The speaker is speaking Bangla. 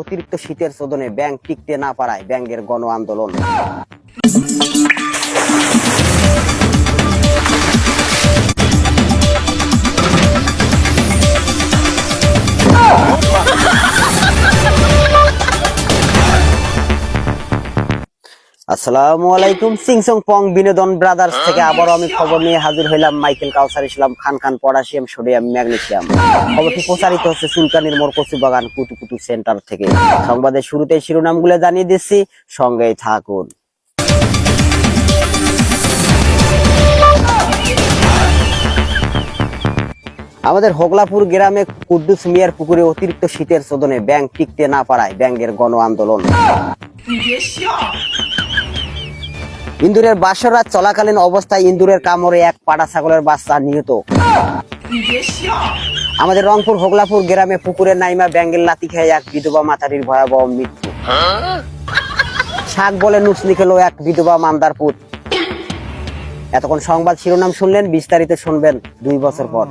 অতিরিক্ত শীতের শোধনে ব্যাংক টিকতে না পারায় ব্যাংকের গণ আন্দোলন। আসসালামু আলাইকুম সিংসং পং বিনোদন ব্রাদার্স থেকে আবারও আমি খবর নিয়ে হাজির হইলাম Michael Kawsar, Islam Khan Khan, potassium, sodium magnesium খবরটি প্রচারিত হচ্ছে সুলকানির কচু বাগান কুতুকুতু সেন্টার থেকে। সংবাদের শুরুতেই শিরোনামগুলো জানিয়ে দিচ্ছি, সঙ্গেই থাকুন। আমাদের হোগলাপুর গ্রামে কুদ্দুস মিয়ার পুকুরে অতিরিক্ত শীতের চোদনে ব্যাংক টিকতে না পারায় ব্যাংকের গণ আন্দোলন। ইন্দুরের বাসরাত চলাকালীন অবস্থায় ইন্দুরের কামড়ে এক পাটা ছাগলের বাচ্চা নিহত। আমাদের রংপুর, হোগলাপুর গ্রামে পুকুরের নাইমা ব্যাঙ্গেল লাতি খেয়ে এক বিধবা মাতারির ভয়াবহ মৃত্যু। শাক বলে নুসনি খেলো এক বিধবা মান্দার পুত। এতক্ষণ সংবাদ শিরোনাম শুনলেন, বিস্তারিত শুনবেন দুই বছর পর।